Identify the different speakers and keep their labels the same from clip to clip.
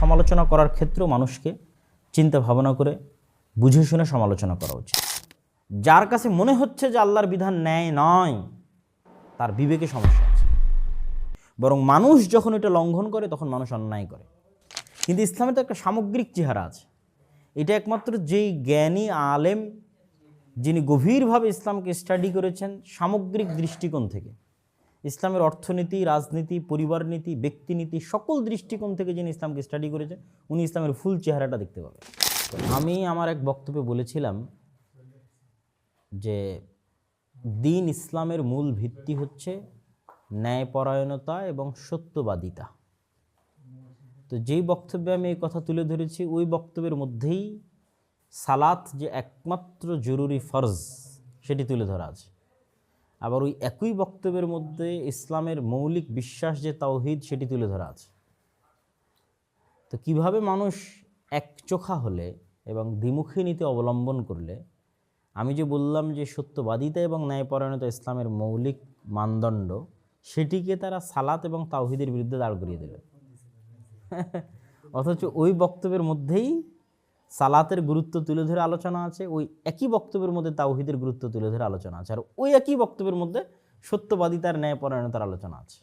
Speaker 1: সমালোচনা করার ক্ষেত্রেও মানুষকে চিন্তা ভাবনা করে বুঝে শুনে সমালোচনা করা উচিত। যার কাছে মনে হচ্ছে যে আল্লাহর বিধান ন্যায় নয়, তার বিবেকে সমস্যা আছে। বরং মানুষ যখন এটা লঙ্ঘন করে, তখন মানুষ অন্যায় করে। কিন্তু ইসলামে তো একটা সামগ্রিক চেহারা আছে। এটা একমাত্র যেই জ্ঞানী আলেম যিনি গভীরভাবে ইসলামকে স্টাডি করেছেন সামগ্রিক দৃষ্টিকোণ থেকে। ইসলামের অর্থনীতি, রাজনীতি, পরিবার নীতি ব্যক্তিনীতি সকল দৃষ্টিকোণ থেকে যিনি ইসলামকে স্টাডি করেছেন, উনি ইসলামের ফুল চেহারাটা দেখতে পাবেন। আমি আমার এক বক্তব্যে বলেছিলাম যে দিন ইসলামের মূল ভিত্তি হচ্ছে ন্যায়পরায়ণতা এবং সত্যবাদিতা। তো যেই বক্তব্যে আমি এই কথা তুলে ধরেছি, ওই বক্তব্যের মধ্যেই সালাত যে একমাত্র জরুরি ফরজ, সেটি তুলে ধরা আছে। আবার ওই একই বক্তব্যের মধ্যে ইসলামের মৌলিক বিশ্বাস যে তাওহিদ, সেটি তুলে ধরা আছে। তো কীভাবে মানুষ একচোখা হলে এবং দ্বিমুখী নীতি অবলম্বন করলে, আমি যে বললাম যে সত্যবাদিতা এবং ন্যায়পরায়ণতা ইসলামের মৌলিক মানদণ্ড, সেটিকে তারা সালাত এবং তাওহিদের বিরুদ্ধে দাঁড় করিয়ে দেবে অথচ ওই বক্তব্যের মধ্যেই সালাতের গুরুত্ব তুলে ধরে আলোচনা আছে, ওই একই বক্তব্যের মধ্যে তাওহিদের গুরুত্ব তুলে ধরে আলোচনা আছে, আর ওই একই বক্তব্যের মধ্যে সত্যবাদিতার ন্যায়পরায়ণতার আলোচনা আছে।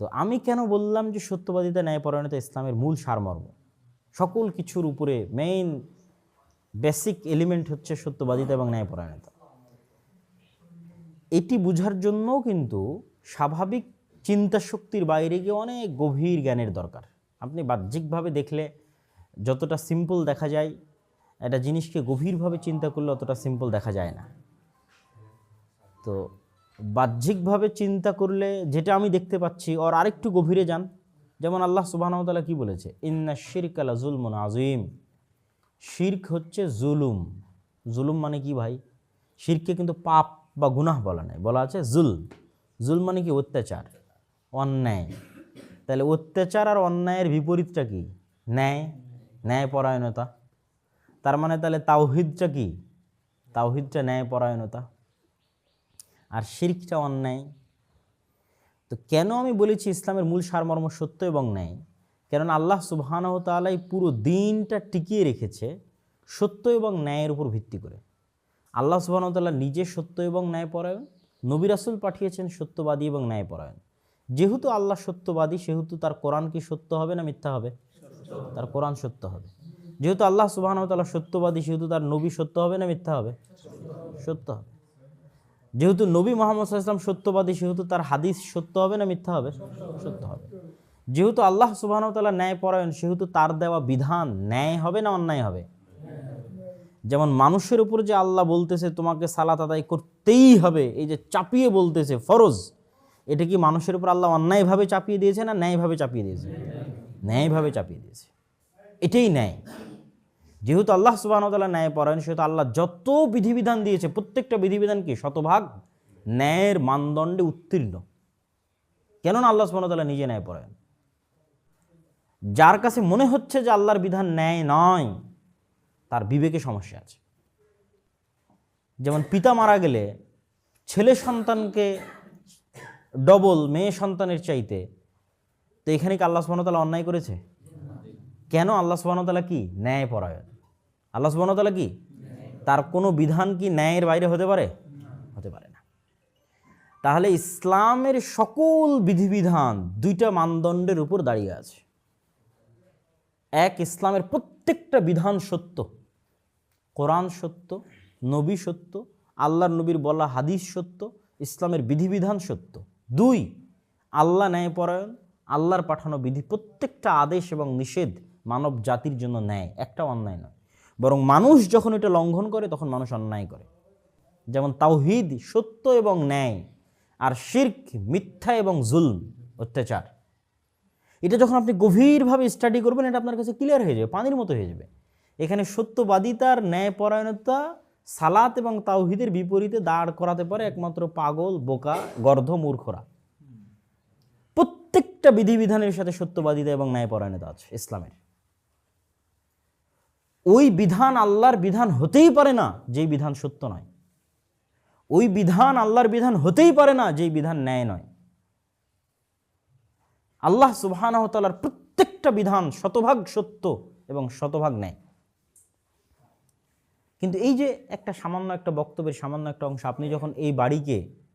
Speaker 1: তো আমি কেন বললাম যে সত্যবাদিতা ন্যায়পরায়ণতা ইসলামের মূল সারমর্ম? সকল কিছুর উপরে মেইন বেসিক এলিমেন্ট হচ্ছে সত্যবাদিতা এবং ন্যায়পরায়ণতা। এটি বুঝার জন্যও কিন্তু স্বাভাবিক চিন্তা শক্তির বাইরে গিয়ে অনেক গভীর জ্ঞানের দরকার। আপনি বাহ্যিকভাবে দেখলে যতটা সিম্পল দেখা যায়, একটা জিনিসকে গভীরভাবে চিন্তা করলে অতটা সিম্পল দেখা যায় না। তো বাহ্যিকভাবে চিন্তা করলে যেটা আমি দেখতে পাচ্ছি, ওর আরেকটু গভীরে যান। যেমন আল্লাহ সুবাহতালা কি বলেছে? ইন্না শিরক আলা জুলমুন আজিম শির্ক হচ্ছে জুলুম। জুলুম মানে কি ভাই? শিরকে কিন্তু পাপ বা গুনাহ বলা নাই। বলা আছে জুল। জুল মানে কি? অত্যাচার, অন্যায়। তাহলে অত্যাচার আর অন্যায়ের বিপরীতটা কি? ন্যায়। ন্যায়পরায়ণতা। তার মানে তাহলে তাওহিদটা কি? তাওহিদটা ন্যায়পরায়ণতা। আর শিরকটা অন্যায়। তো কেন আমি বলেছি ইসলামের মূল সারমর্ম সত্য এবং ন্যায়? কেননা আল্লাহ সুবহানাহু তাআলা এই পুরো দিনটা টিকিয়ে রেখেছে সত্য এবং ন্যায়ের উপর ভিত্তি করে। আল্লাহ সুবহানাহু তাআলা নিজে সত্য এবং ন্যায়পরায়ণ, নবী রাসূল পাঠিয়েছেন সত্যবাদী এবং ন্যায়পরায়ণ। যেহেতু আল্লাহ সত্যবাদী, সেহেতু তার কোরআন কি সত্য হবে না মিথ্যা হবে? তার কোরআন সত্য হবে। যেহেতু আল্লাহ সুবহানাহু তাআলা সত্যবাদী, সেহেতু তার নবী সত্য হবে না মিথ্যা হবে? সত্য হবে। যেহেতু নবী মোহাম্মদ সাল্লাম সত্যবাদী, সেহেতু তার হাদিস সত্য হবে না মিথ্যা হবে? সত্য হবে। যেহেতু আল্লাহ সুবাহতাল্লাহ ন্যায়পরায়ণ, সেহেতু তার দেওয়া বিধান ন্যায় হবে না অন্যায় হবে? যেমন মানুষের উপর যে আল্লাহ বলতেছে, তোমাকে সালাত আদায় করতেই হবে, এই যে চাপিয়ে বলতেছে, ফরজ, এটা কি মানুষের উপর আল্লাহ অন্যায়ভাবে চাপিয়ে দিয়েছে না ন্যায়ভাবে চাপিয়ে দিয়েছে? ন্যায়ভাবে চাপিয়ে দিয়েছে। এটাই ন্যায়। যেহেতু আল্লাহ সুবাহতাল্লাহ ন্যায় পরায়ণ, সেহেতু আল্লাহ যত বিধিবিধান দিয়েছে, প্রত্যেকটা বিধিবিধান কি? শতভাগ ন্যায়ের মানদণ্ডে উত্তীর্ণ। কেননা আল্লাহ সুবাহতাল্লাহ নিজে ন্যায় পরায়ণ। যার কাছে মনে হচ্ছে যে আল্লাহর বিধান ন্যায় নয়, তার বিবেকে সমস্যা আছে। যেমন পিতা মারা গেলে ছেলে সন্তানকে ডবল মেয়ে সন্তানের চাইতে তো এখানে কি আল্লাহ সুবাহতাল্লাহ অন্যায় করেছে? কেন আল্লাহ সুবাহতাল্লাহ কি? ন্যায় পরায়ণ। আল্লাহ সুবাহতাল্লাহ কি? তার কোনো বিধান কি ন্যায়ের বাইরে হতে পারে? হতে পারে না। তাহলে ইসলামের সকল বিধিবিধান দুইটা মানদণ্ডের উপর দাঁড়িয়ে আছে। এক, ইসলামের প্রত্যেকটা বিধান সত্য। কোরআন সত্য, নবী সত্য, আল্লাহর নবীর বলা হাদিস সত্য, ইসলামের বিধিবিধান সত্য। দুই, আল্লাহ ন্যায়পরায়ণ আল্লাহর পাঠানো বিধি প্রত্যেকটা আদেশ এবং নিষেধ মানব জাতির জন্য ন্যায়, একটা অন্যায় নয়। বরং মানুষ যখন এটা লঙ্ঘন করে, তখন মানুষ অন্যায় করে। যেমন তাওহিদ সত্য এবং ন্যায়, আর শির্ক মিথ্যা এবং জুলম, অত্যাচার। এটা যখন আপনি গভীরভাবে স্টাডি করবেন, এটা আপনার কাছে ক্লিয়ার হয়ে যাবে, পানির মতো হয়ে যাবে। এখানে সত্যবাদিতার ন্যায়পরায়ণতা, সালাত এবং তাওহিদের বিপরীতে দাঁড় করাতে পারে একমাত্র পাগল, বোকা, গর্ধ, মূর্খরা। প্রত্যেকটা বিধিবিধানের সাথে সত্যবাদিতা এবং ন্যায়পরায়ণতা আছে, ইসলামের। ওই বিধান আল্লাহর বিধান হতেই পারে না, যেই বিধান সত্য নয়। ওই বিধান আল্লাহর বিধান হতেই পারে না, যেই বিধান ন্যায় নয়। আল্লাহ সুবাহানহতালার প্রত্যেকটা বিধান শতভাগ সত্য এবং শতভাগ ন্যায়। কিন্তু এই যে একটা সামান্য একটা বক্তব্যের সামান্য একটা অংশ, আপনি যখন এই বাড়িকে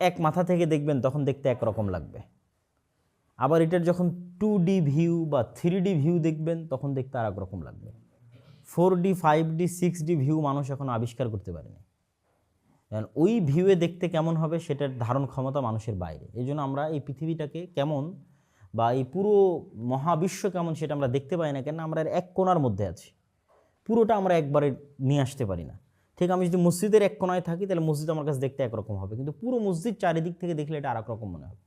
Speaker 1: এক মাথা থেকে দেখবেন তখন দেখতে একরকম লাগবে। আবার এটার যখন টু ডি ভিউ বা থ্রি ডি ভিউ দেখবেন, তখন দেখতে আর রকম লাগবে। Four D five D six D view মানুষ এখন আবিষ্কার করতে পারেনি। কারণ ওই ভিউয়ে দেখতে কেমন হবে সেটার ধারণ ক্ষমতা মানুষের বাইরে। এই জন্য আমরা এই পৃথিবীটাকে কেমন বা এই পুরো মহাবিশ্ব কেমন সেটা আমরা দেখতে পাই না কেন, আমরা এর এক কোণার মধ্যে আছি। পুরোটা আমরা একবারে নিয়ে আসতে পারি না। ঠিক, আমি যদি মসজিদের এক কোনায় থাকি, তাহলে মসজিদ আমার কাছে দেখতে একরকম হবে। কিন্তু পুরো মসজিদ চারিদিক থেকে দেখলে এটা আর রকম মনে হবে।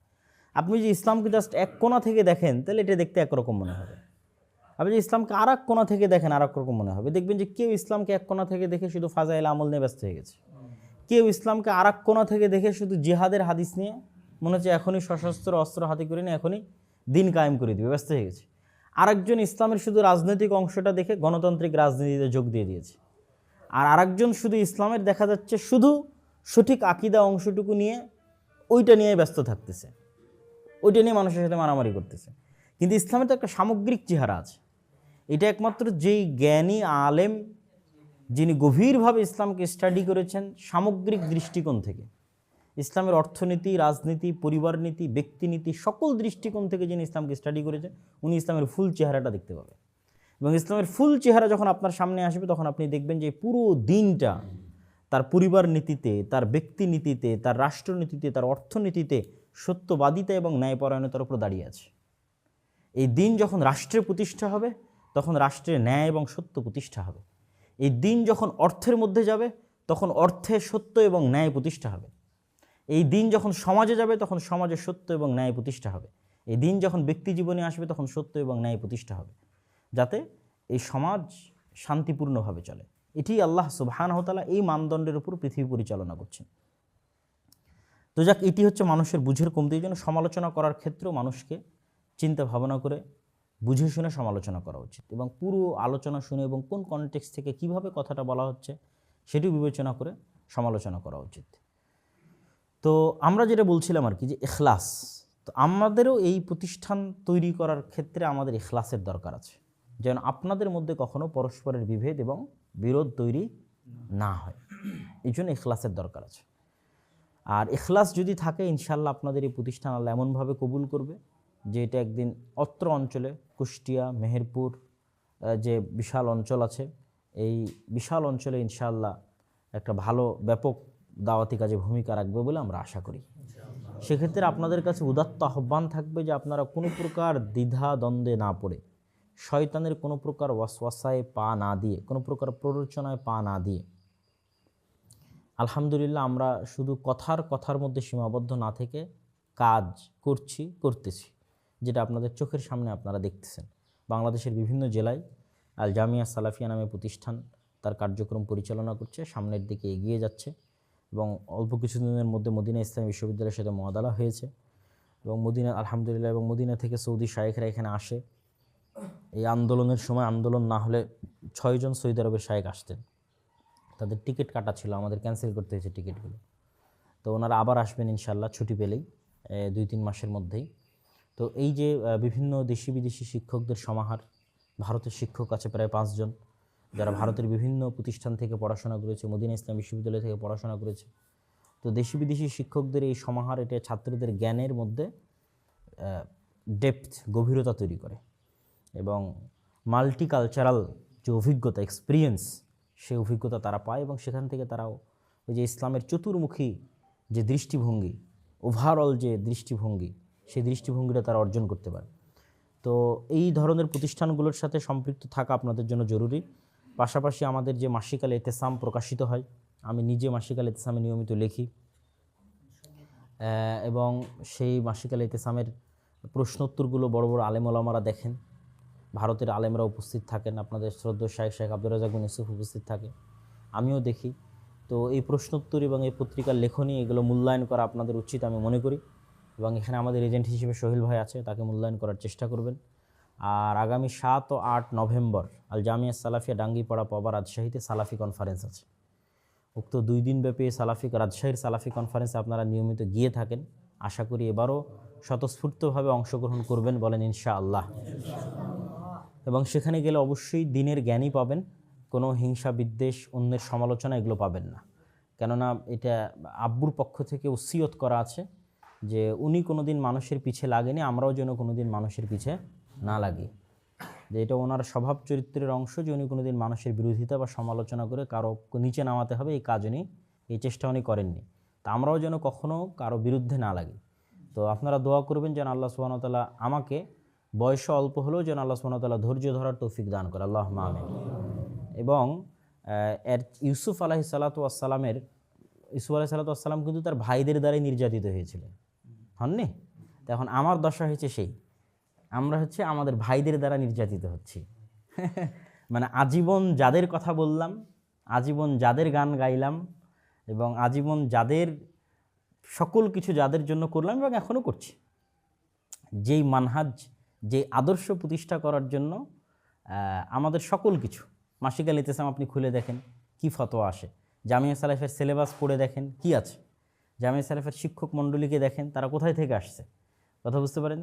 Speaker 1: আপনি যদি ইসলামকে জাস্ট এক কোণা থেকে দেখেন, তাহলে এটা দেখতে একরকম মনে হবে। আপনি যদি ইসলামকে আর এক কোণা থেকে দেখেন আর রকম মনে হবে। দেখবেন যে কেউ ইসলামকে এক কোণা থেকে দেখে শুধু ফাজাইল আমল নিয়ে ব্যস্ত হয়ে গেছে। কেউ ইসলামকে আর এক কোণা থেকে দেখে শুধু জিহাদের হাদিস নিয়ে মনে হচ্ছে এখনই সশস্ত্র অস্ত্র হাতে করে নিয়ে এখনই দিন কায়েম করে দিবে, ব্যস্ত হয়ে গেছে। আরেকজন ইসলামের শুধু রাজনৈতিক অংশটা দেখে গণতান্ত্রিক রাজনীতিতে যোগ দিয়ে দিয়েছে। আর আরেকজন শুধু ইসলামের দেখা যাচ্ছে, শুধু সঠিক আকিদা অংশটুকু নিয়ে ওইটা নিয়ে ব্যস্ত থাকতেছে। ওইটা নিয়ে মানুষের সাথে মারামারি করতেছে। কিন্তু ইসলামের তো একটা সামগ্রিক চেহারা আছে। এটা একমাত্র যেই জ্ঞানী আলেম যিনি গভীরভাবে ইসলামকে স্টাডি করেছেন সামগ্রিক দৃষ্টিকোণ থেকে। ইসলামের অর্থনীতি, রাজনীতি পরিবার নীতি ব্যক্তিনীতি, সকল দৃষ্টিকোণ থেকে যিনি ইসলামকে স্টাডি করেছেন, উনি ইসলামের ফুল চেহারাটা দেখতে পাবেন। এবং ইসলামের ফুল চেহারা যখন আপনার সামনে আসবে, তখন আপনি দেখবেন যে পুরো দিনটা তার পরিবার নীতিতে, তার ব্যক্তি নীতিতে, তার রাষ্ট্রনীতিতে তার অর্থনীতিতে সত্যবাদিতা এবং ন্যায়পরায়ণতার উপর দাঁড়িয়ে আছে। এই দিন যখন রাষ্ট্রের প্রতিষ্ঠা হবে, তখন রাষ্ট্রের ন্যায় এবং সত্য প্রতিষ্ঠা হবে। এই দিন যখন অর্থের মধ্যে যাবে, তখন অর্থে সত্য এবং ন্যায় প্রতিষ্ঠা হবে। এই দিন যখন সমাজে যাবে, তখন সমাজে সত্য এবং ন্যায় প্রতিষ্ঠা হবে। এই দিন যখন ব্যক্তি জীবনে আসবে, তখন সত্য এবং ন্যায় প্রতিষ্ঠা হবে। যাতে এই সমাজ শান্তিপূর্ণভাবে চলে। এটি আল্লাহ সুবাহানহতালা এই মানদণ্ডের উপর পৃথিবী পরিচালনা করছেন। তো যাক, এটি হচ্ছে মানুষের বুঝের কমতি, এই জন্য সমালোচনা করার ক্ষেত্রেও মানুষকে চিন্তা ভাবনা করে বুঝে শুনে সমালোচনা করা উচিত এবং পুরো আলোচনা শুনে এবং কোন কনটেক্স থেকে কীভাবে কথাটা বলা হচ্ছে সেটিও বিবেচনা করে সমালোচনা করা উচিত। তো আমরা যেটা বলছিলাম আর কি যে এখলাস তো আমাদেরও এই প্রতিষ্ঠান তৈরি করার ক্ষেত্রে আমাদের এখলাসের দরকার আছে। যেন আপনাদের মধ্যে কখনো পরস্পরের বিভেদ এবং বিরোধ তৈরি না হয়। এই জন্য এখলাসের দরকার আছে। আর এখলাস যদি থাকে ইনশাল্লাহ আপনাদের এই প্রতিষ্ঠান আল্লাহ এমনভাবে কবুল করবে যে এটা একদিন অত্র অঞ্চলে, কুষ্টিয়া, মেহেরপুর যে বিশাল অঞ্চল আছে, এই বিশাল অঞ্চলে ইনশাল্লাহ একটা ভালো, ব্যাপক দাওয়াতি কাজে ভূমিকা রাখবে বলে আমরা আশা করি। সেক্ষেত্রে আপনাদের কাছে উদাত্ত আহ্বান থাকবে যে আপনারা কোনো প্রকার দ্বিধা, দ্বন্দ্বে না পড়ে। শয়তানের কোনো প্রকার ওয়াসওয়াসায় পা না দিয়ে, কোনো প্রকার প্ররোচনায় পা না দিয়ে। আলহামদুলিল্লাহ, আমরা শুধু কথার কথার মধ্যে সীমাবদ্ধ না থেকে কাজ করছি, করতেছি, যেটা আপনাদের চোখের সামনে আপনারা দেখতেছেন। বাংলাদেশের বিভিন্ন জেলায় আল জামিয়া সালাফিয়া নামে প্রতিষ্ঠান তার কার্যক্রম পরিচালনা করছে, সামনের দিকে এগিয়ে যাচ্ছে এবং অল্প কিছুদিনের মধ্যে মদিনা ইসলাম বিশ্ববিদ্যালয়ের সাথে মহাদালা হয়েছে এবং মদিনা, আলহামদুলিল্লাহ, এবং মদিনা থেকে সৌদি শায়েখরা এখানে আসে। এই আন্দোলনের সময় আন্দোলন না হলে ছয়জন সৌদি আরবের শায়েক আসতেন। তাদের টিকিট কাটা ছিল, আমাদের ক্যান্সেল করতে হয়েছে টিকিটগুলো। তো ওনারা আবার আসবেন ইনশাল্লাহ ছুটি পেলেই দুই তিন মাসের মধ্যেই। তো এই যে বিভিন্ন দেশি বিদেশি শিক্ষকদের সমাহার, ভারতের শিক্ষক আছে প্রায় পাঁচজন। যারা ভারতের বিভিন্ন প্রতিষ্ঠান থেকে পড়াশোনা করেছে, মদিনা ইসলাম বিশ্ববিদ্যালয় থেকে পড়াশোনা করেছে। তো দেশি বিদেশি শিক্ষকদের এই সমাহার, এটা ছাত্রদের জ্ঞানের মধ্যে ডেপথ গভীরতা তৈরি করে। এবং মাল্টিকালচারাল যে অভিজ্ঞতা এক্সপিরিয়েন্স সেই অভিজ্ঞতা তারা পায় এবং সেখান থেকে তারাও ওই যে ইসলামের চতুর্মুখী যে দৃষ্টিভঙ্গি ওভারঅল যে দৃষ্টিভঙ্গি, সেই দৃষ্টিভঙ্গিটা তারা অর্জন করতে পারে। তো এই ধরনের প্রতিষ্ঠানগুলোর সাথে সম্পৃক্ত থাকা আপনাদের জন্য জরুরি। পাশাপাশি আমাদের যে মাসিকাল এতেসাম প্রকাশিত হয়, আমি নিজে মাসিকাল এতেসামে নিয়মিত লিখি। এবং সেই মাসিকাল ইতেসামের প্রশ্নোত্তরগুলো বড় বড় আলেম ওলামারা দেখেন। ভারতের আলেমরা উপস্থিত থাকেন, আপনাদের শ্রদ্ধ শাহেখ শেখ আব্দুর রাজাক বিন ইউসুফ উপস্থিত থাকে আমিও দেখি। তো এই প্রশ্নোত্তর এবং এই পত্রিকার লেখনী, এগুলো মূল্যায়ন করা আপনাদের উচিত আমি মনে করি। এবং এখানে আমাদের এজেন্ট হিসেবে সোহেল ভাই আছে, তাকে মূল্যায়ন করার চেষ্টা করবেন। আর আগামী সাত ও আট নভেম্বর আল জামিয়া সালাফিয়া ডাঙ্গিপাড়া পবা রাজশাহীতে সালাফি কনফারেন্স আছে। উক্ত দুই দিনব্যাপী সালাফি, রাজশাহীর সালাফি কনফারেন্সে আপনারা নিয়মিত গিয়ে থাকেন। আশা করি এবারও স্বতঃস্ফূর্তভাবে অংশগ্রহণ করবেন বলেন ইনশা আল্লাহ এবং সেখানে গেলে অবশ্যই দিনের জ্ঞানই পাবেন, কোনো হিংসা, বিদ্বেষ, অন্যের সমালোচনা এগুলো পাবেন না। কেননা এটা আব্বুর পক্ষ থেকে উসিয়ত করা আছে যে উনি কোনো দিন মানুষের পিছে লাগেনি, আমরাও যেন কোনো দিন মানুষের পিছে না লাগি। যে এটা ওনার স্বভাব চরিত্রের অংশ যে উনি কোনো দিন মানুষের বিরোধিতা বা সমালোচনা করে কারও নিচে নামাতে হবে, এই কাজ উনি, এই চেষ্টা উনি করেননি। তা আমরাও যেন কখনও কারও বিরুদ্ধে না লাগি। তো আপনারা দোয়া করবেন যেন আল্লাহ সুবাহতাল্লাহ আমাকে বয়স অল্প হলেও যেন আল্লাহ সুবাহতাল্লাহ ধৈর্য ধরার তৌফিক দান করে। আল্লাহ মামেন এবং এর ইউসুফ আলাহি সালাতামের ইউসুফ আলাহি সালাতাম কিন্তু তার ভাইদের দ্বারাই নির্যাতিত হয়েছিলেন। হননি? এখন আমার দশা হয়েছে সেই। আমরা হচ্ছে আমাদের ভাইদের দ্বারা নির্যাতিত হচ্ছি। মানে আজীবন যাদের কথা বললাম, আজীবন যাদের গান গাইলাম এবং আজীবন যাদের সকল কিছু যাদের জন্য করলাম এবং এখনও করছি। যেই মানহাজ যেই আদর্শ প্রতিষ্ঠা করার জন্য আমাদের সকল কিছু। মাসিক আল ইতেসাম আপনি খুলে দেখেন, কি ফতোয়া আসে। জামিয়া সালাফের সিলেবাস পড়ে দেখেন, কি আছে। জামিয়া সালাফের শিক্ষক মণ্ডলীকে দেখেন, তারা কোথায় থেকে আসছে। কথা বুঝতে পারেন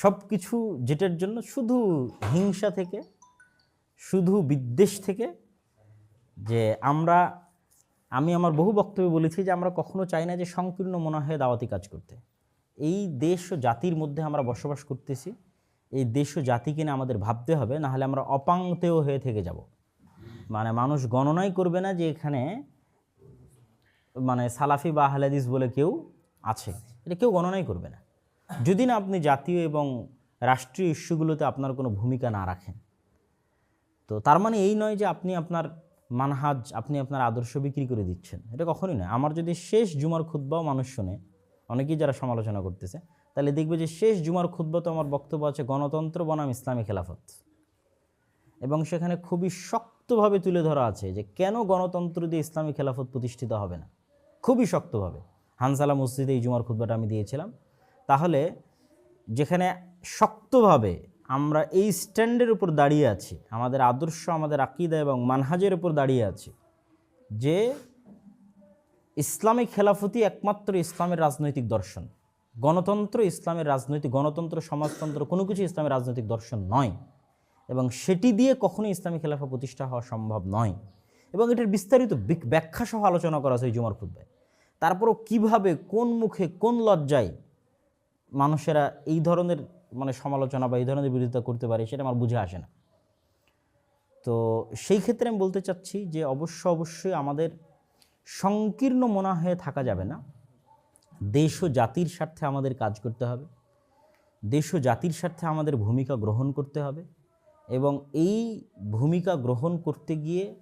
Speaker 1: সব কিছু যেটার জন্য শুধু হিংসা থেকে, শুধু বিদ্বেষ থেকে, যে আমরা, আমি আমার বহু বক্তব্যে বলেছি যে আমরা কখনো চাই না যে সংকীর্ণ মনে হয় দাওয়াতি কাজ করতে। এই দেশ ও জাতির মধ্যে আমরা বসবাস করতেছি এই দেশ ও জাতিকে নিয়ে আমাদের ভাবতে হবে, নাহলে আমরা অপাংতেও হয়ে থেকে যাব। মানে মানুষ গণনাই করবে না যে এখানে মানে সালাফি বা আহলাদিস বলে কেউ আছে। এটা কেউ গণনাই করবে না। যদি না আপনি জাতীয় এবং রাষ্ট্রীয় ইস্যুগুলোতে আপনার কোনো ভূমিকা না রাখেন। তো তার মানে এই নয় যে আপনি আপনার মানহাজ, আপনি আপনার আদর্শ বিক্রি করে দিচ্ছেন। এটা কখনই নয়। আমার যদি শেষ জুমার খুদ্বাও মানুষ শোনে, অনেকেই যারা সমালোচনা করতেছে তাহলে দেখবে যে শেষ জুমার খুদ্বাতে আমার বক্তব্য আছে গণতন্ত্র বনাম ইসলামী খেলাফত। এবং সেখানে খুবই শক্তভাবে তুলে ধরা আছে যে কেন গণতন্ত্র দিয়ে ইসলামী খেলাফত প্রতিষ্ঠিত হবে না। খুবই শক্তভাবে। হানসালা মসজিদে এই জুমার খুদ্বাটা আমি দিয়েছিলাম। তাহলে যেখানে শক্তভাবে আমরা এই স্ট্যান্ডের উপর দাঁড়িয়ে আছি, আমাদের আদর্শ, আমাদের আকিদা এবং মানহাজের উপর দাঁড়িয়ে আছি যে ইসলামিক খেলাফতি একমাত্র ইসলামের রাজনৈতিক দর্শন। গণতন্ত্র ইসলামের রাজনৈতিক, গণতন্ত্র, সমাজতন্ত্র কোনো কিছু ইসলামের রাজনৈতিক দর্শন নয়। এবং সেটি দিয়ে কখনোই ইসলামী খেলাফা প্রতিষ্ঠা হওয়া সম্ভব নয়। এবং এটার বিস্তারিত ব্যাখ্যা সহ আলোচনা করা এই জুমার খুদ্ায়। তারপরও কীভাবে, কোন মুখে, কোন লজ্জায় মানুষেরা এই ধরনের মানে সমালোচনা বা এই ধরনের বিরোধিতা করতে পারে সেটা আমার বুঝে আসে না। তো সেই ক্ষেত্রে আমি বলতে চাচ্ছি যে অবশ্য, অবশ্যই আমাদের সংকীর্ণ মনা হয়ে থাকা যাবে না। দেশ ও জাতির স্বার্থে আমাদের কাজ করতে হবে। দেশ ও জাতির স্বার্থে আমাদের ভূমিকা গ্রহণ করতে হবে এবং এই ভূমিকা গ্রহণ করতে গিয়ে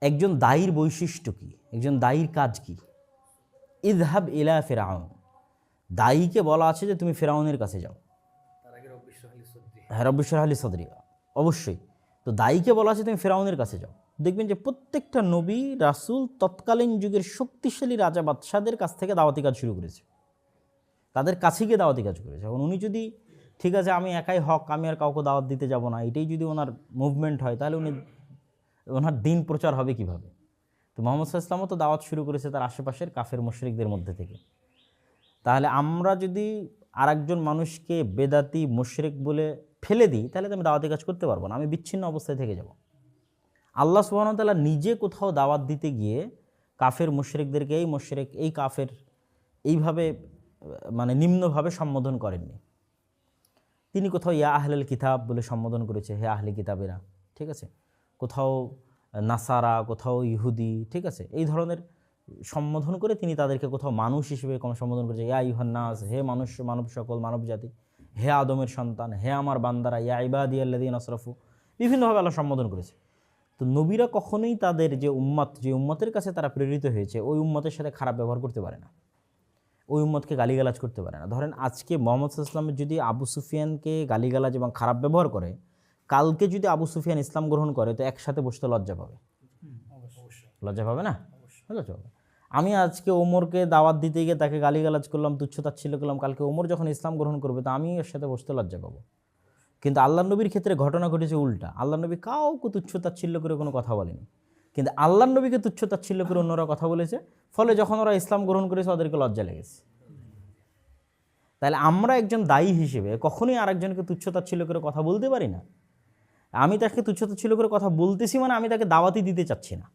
Speaker 1: একজন দায়ীর বৈশিষ্ট্য কী? একজন দায়ীর কাজ কী? ইদহাব ইলা ফেরাউন। দায়ীকে বলা আছে যে তুমি ফেরাউনের কাছে যাও। হ্যাঁ রব্বিশ্বর আলী সদরি। অবশ্যই। তো দায়ীকে বলা আছে তুমি ফেরাউনের কাছে যাও। দেখবেন যে প্রত্যেকটা নবী, রাসূল তৎকালীন যুগের শক্তিশালী রাজা বাদশাদের কাছ থেকে দাওয়াতি কাজ শুরু করেছে। তাদের কাছে গিয়ে দাওয়াতি কাজ করেছে। এখন উনি যদি, ঠিক আছে, আমি একাই হক, আমি আর কাউকে দাওয়াত দিতে যাব না। এটাই যদি ওনার মুভমেন্ট হয়, তাহলে উনি ওনার দিন প্রচার হবে কীভাবে? তো মোহাম্মদ ইসলামও তো দাওয়াত শুরু করেছে তার আশেপাশের কাফের, মুশরিকদের মধ্যে থেকে। তাহলে আমরা যদি আরেকজন মানুষকে বেদাতি, মুশরিক বলে ফেলে দিই, তাহলে তো আমি দাওয়াতি কাজ করতে পারব না। আমি বিচ্ছিন্ন অবস্থায় থেকে যাব। আল্লাহ সুবাহতাল্লাহ নিজে কোথাও দাওয়াত দিতে গিয়ে কাফের মুশরিকদেরকে এই মুশরিক, এই কাফের এইভাবে মানে নিম্নভাবে সম্বোধন করেননি। তিনি কোথাও ইয়া আহলেল কিতাব বলে সম্বোধন করেছে, হে আহলে কিতাবেরা, ঠিক আছে? কোথাও নাসারা, কোথাও ইহুদি, ঠিক আছে? এই ধরনের সম্বোধন করে তিনি তাদেরকে কোথাও মানুষ হিসেবে কোনো সম্বোধন করেছে, ইয়া ইহান্নাস হে মানুষ, মানব সকল, মানব জাতি, হে আদমের সন্তান, হে আমার বান্দারা, ইয়া ইবাদি আল্লাদিন আশরফু বিভিন্নভাবে আল্লাহ সম্বোধন করেছে। তো নবীরা কখনোই তাদের যে উম্মত যে উম্মতের কাছে তারা প্রেরিত হয়েছে ওই উম্মতের সাথে খারাপ ব্যবহার করতে পারে না। ওই উম্মতকে গালিগালাজ করতে পারে না। ধরেন আজকে মোহাম্মদ ইসলামের যদি আবু সুফিয়ানকে গালিগালাজ এবং খারাপ ব্যবহার করে কালকে যদি আবু সুফিয়ান ইসলাম গ্রহণ করে তো একসাথে বসতে লজ্জা পাবে? লজ্জা পাবে না? লজ্জা পাবে। আমি আজকে ওমরকে দাওয়াত দিতে গিয়ে তাকে গালিগালাজ করলাম তুচ্ছতাচ্ছিল্য করলাম কালকে ওমর যখন ইসলাম গ্রহণ করবে তো আমি এর সাথে বসতে লজ্জা পাবো। কিন্তু আল্লাহ নবীর ক্ষেত্রে ঘটনা ঘটেছে উল্টা। আল্লাহ নবী কাউকে তুচ্ছতাচ্ছিল্য করে কোনো কথা বলেনি। কিন্তু আল্লাহ নবীকে তুচ্ছ তাচ্ছিল্য করে অন্যরা কথা বলেছে, ফলে যখন ওরা ইসলাম গ্রহণ করেছে, ওদেরকে লজ্জা লেগেছে। তাহলে আমরা একজন দায়ী হিসেবে কখনোই আরেকজনকে তুচ্ছ তাচ্ছিল্য করে কথা বলতে পারি না। আমি তাকে তুচ্ছ তাচ্ছিল্য করে কথা বলতেছি মানে আমি তাকে দাওয়াতি দিতে চাচ্ছি না।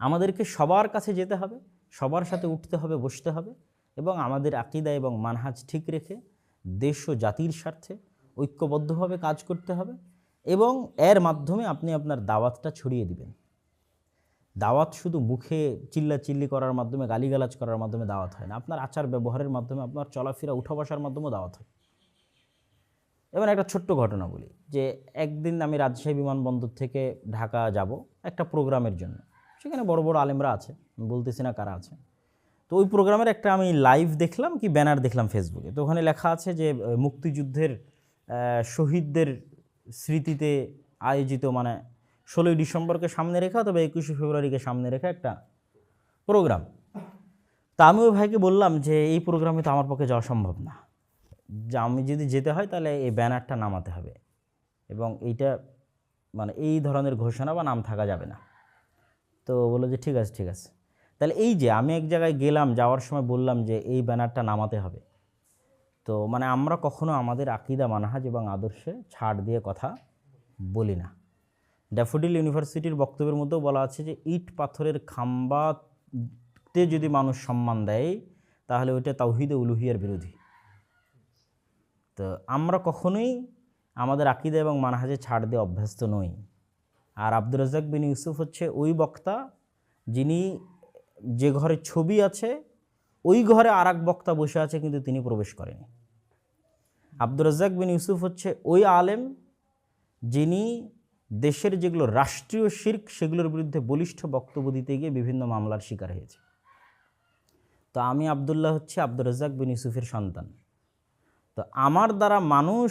Speaker 1: আমাদেরকে সবার কাছে যেতে হবে, সবার সাথে উঠতে হবে, বসতে হবে এবং আমাদের আকিদা এবং মানহাজ ঠিক রেখে দেশ ও জাতির স্বার্থে ঐক্যবদ্ধভাবে কাজ করতে হবে এবং এর মাধ্যমে আপনি আপনার দাওয়াতটা ছড়িয়ে দিবেন। দাওয়াত শুধু মুখে চিল্লা চিল্লি করার মাধ্যমে, গালিগালাজ করার মাধ্যমে দাওয়াত হয় না। আপনার আচার ব্যবহারের মাধ্যমে, আপনার চলাফেরা, উঠা বসার মাধ্যমেও দাওয়াত হয়। এবার একটা ছোট্ট ঘটনা বলি, যে একদিন আমি রাজশাহী বিমানবন্দর থেকে ঢাকা যাব একটা প্রোগ্রামের জন্য। সেখানে বড় বড় আলেমরা আছে, আমি বলতেছি না কারা আছে। তো ওই প্রোগ্রামের একটা আমি লাইভ দেখলাম কি ব্যানার দেখলাম ফেসবুকে তো ওখানে লেখা আছে যে মুক্তিযুদ্ধের শহীদদের স্মৃতিতে আয়োজিত মানে ষোলোই ডিসেম্বরকে সামনে রেখা তবে একুশে ফেব্রুয়ারিকে সামনে রেখা একটা প্রোগ্রাম। তা আমি ওই ভাইকে বললাম যে এই প্রোগ্রামে তো আমার পক্ষে যাওয়া সম্ভব না। যে আমি যদি যেতে হয় তাহলে এই ব্যানারটা নামাতে হবে এবং এইটা মানে এই ধরনের ঘোষণা বা নাম থাকা যাবে না। তো বলল যে ঠিক আছে ঠিক আছে। তাহলে এই যে আমি এক জায়গায় গেলাম, যাওয়ার সময় বললাম যে এই ব্যানারটা নামাতে হবে। তো মানে আমরা কখনো আমাদের আকিদা, মানহাজ এবং আদর্শে ছাড় দিয়ে কথা বলি না। ড্যাফোডিল ইউনিভার্সিটির বক্তব্যের মধ্যেও বলা আছে যে, ইট পাথরের খাম্বাতে যদি মানুষ সম্মান দেয়, তাহলে ওইটা তাওহিদে উলুহিয়ার বিরোধী। তো আমরা কখনোই আমাদের আকিদা এবং মানহাজে ছাড় দিয়ে অভ্যস্ত নই। আর আব্দুর রাজ্জাক বিন ইউসুফ হচ্ছে ওই বক্তা যিনি যে ঘরে ছবি আছে, ওই ঘরে আর বক্তা বসে আছে, কিন্তু তিনি প্রবেশ করেনি। আব্দুর রাজ্জাক বিন ইউসুফ হচ্ছে ওই আলেম যিনি দেশের যেগুলো রাষ্ট্রীয় শির্ক সেগুলোর বিরুদ্ধে বলিষ্ঠ বক্তব্য দিতে গিয়ে বিভিন্ন মামলার শিকার হয়েছে। তো আমি আবদুল্লাহ হচ্ছে আব্দুর রাজ্জাক বিন ইউসুফের সন্তান। তো আমার দ্বারা মানুষ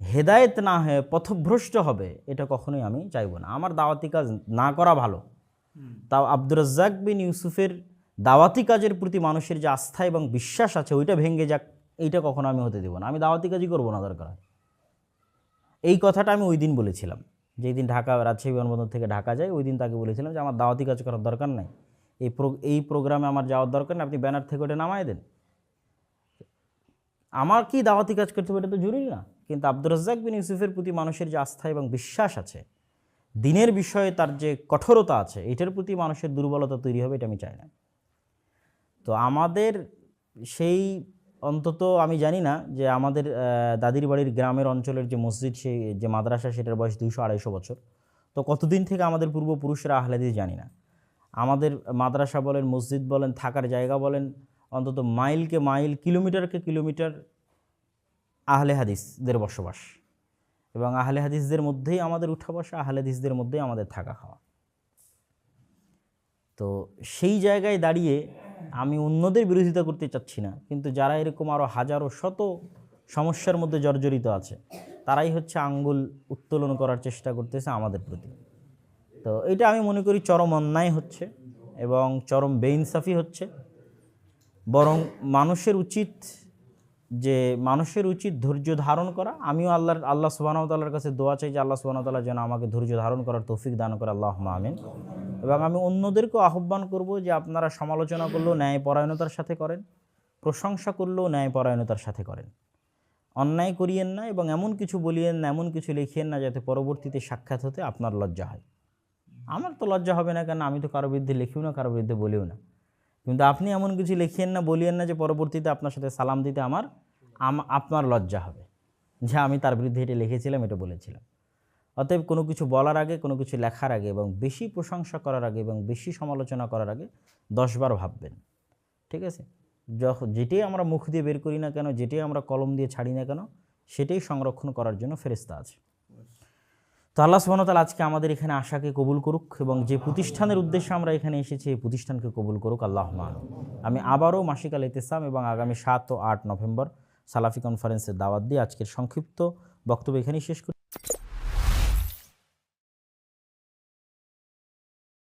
Speaker 1: হেদায়েত না হয়ে পথভ্রষ্ট হবে এটা কখনোই আমি চাইব না। আমার দাওয়াতি কাজ না করা ভালো। তাও আব্দুর রাজ্জাক বিন ইউসুফের দাওয়াতি কাজের প্রতি মানুষের যে আস্থা এবং বিশ্বাস আছে ওইটা ভেঙে যাক। এইটা কখনো আমি হতে দেবো না। আমি দাওয়াতি কাজই করব না, দরকার এই কথাটা আমি ওই দিন বলেছিলাম। যেই দিন ঢাকা, রাজশাহী বিমানবন্দর থেকে ঢাকা যায়, ওই দিন তাকে বলেছিলাম যে, আমার দাওয়াতি কাজ করার দরকার নাই। এই এই প্রোগ্রামে আমার যাওয়ার দরকার নেই। আপনি ব্যানার থেকে ওটা নামায় দেন। আমার কি দাওয়াতি কাজ করতে হবে এটা তো জরুরি না। কিন্তু আব্দুর রাজ্জাক বিন ইউসুফের প্রতি মানুষের যে আস্থা এবং বিশ্বাস আছে, দিনের বিষয়ে তার যে কঠোরতা আছে, এটার প্রতি মানুষের দুর্বলতা তৈরি হবে এটা আমি চাই না। তো আমাদের সেই অন্তত আমি জানি না যে আমাদের দাদির বাড়ির গ্রামের অঞ্চলের যে মসজিদ, সেই যে মাদ্রাসা, সেটার বয়স দুইশো আড়াইশো বছর। তো কতদিন থেকে আমাদের পূর্বপুরুষরা আহলাদি জানি না। আমাদের মাদ্রাসা বলেন, মসজিদ বলেন, থাকার জায়গা বলেন, অন্তত মাইলকে মাইল, কিলোমিটারকে কিলোমিটার আহলে হাদিসদের বসবাস। এবং আহলে হাদিসদের মধ্যেই আমাদের উঠা বসা, আহলে হাদিসদের মধ্যেই আমাদের থাকা খাওয়া। তো সেই জায়গায় দাঁড়িয়ে আমি অন্যদের বিরোধিতা করতে চাচ্ছি না। কিন্তু যারা এরকম আরও হাজারো, শত সমস্যার মধ্যে জর্জরিত আছে, তারাই হচ্ছে আঙ্গুল উত্তোলন করার চেষ্টা করতেছে আমাদের প্রতি। তো এটা আমি মনে করি চরম অন্যায় হচ্ছে এবং চরম বেইনসাফি হচ্ছে। বরং মানুষের উচিত যে মানুষের উচিত ধৈর্য ধারণ করা। আমিও আল্লাহর, আল্লাহ সুবাহতাল্লার কাছে দোয়া চাই যে আল্লাহ সুবাহতাল্লাহ যেন আমাকে ধৈর্য ধারণ করার তৌফিক দান করে। আল্লাহ আমিন। এবং আমি অন্যদেরকেও আহ্বান করব যে আপনারা সমালোচনা করলেও ন্যায়পরায়ণতার সাথে করেন, প্রশংসা করলেও ন্যায়পরায়ণতার সাথে করেন। অন্যায় করিয়েন না এবং এমন কিছু বলিয়েন না এমন কিছু লিখিয়েন না যাতে পরবর্তীতে সাক্ষাৎ হতে আপনার লজ্জা হয়। আমার তো লজ্জা হবে না কেন? আমি তো কারও বিরুদ্ধে লিখিও না, কারও বিরুদ্ধে বলিও না। কিন্তু আপনি এমন কিছু লিখিয়েন না, বলিয়েন না যে পরবর্তীতে আপনার সাথে সালাম দিতে আমার আপনার লজ্জা হবে। যে আমি তার বিরুদ্ধে এটা লিখেছিলাম, এটা বলেছিলাম। অতএব কোনো কিছু বলার আগে, কোনো কিছু লেখার আগে এবং বেশি প্রশংসা করার আগে এবং বেশি সমালোচনা করার আগে দশবার ভাববেন। ঠিক আছে? যখন যেটাই আমরা মুখ দিয়ে বের করি না কেন, যেটাই আমরা কলম দিয়ে ছাড়ি না কেন, সেটাই সংরক্ষণ করার জন্য ফেরেস্তা আছে। তো আল্লাহ সুবহানাহু আজকে আমাদের এখানে আশাকে কবুল করুক এবং যে প্রতিষ্ঠানের উদ্দেশ্যে আমরা এখানে এসেছি এই প্রতিষ্ঠানকে কবুল করুক, আল্লাহ মান আমি আবারও মাসিকাল এতেসাম এবং আগামী সাত ও আট নভেম্বর সালাফি কনফারেন্সের দাওয়াত দিয়ে আজকের সংক্ষিপ্ত বক্তব্য এখানেই শেষ করি।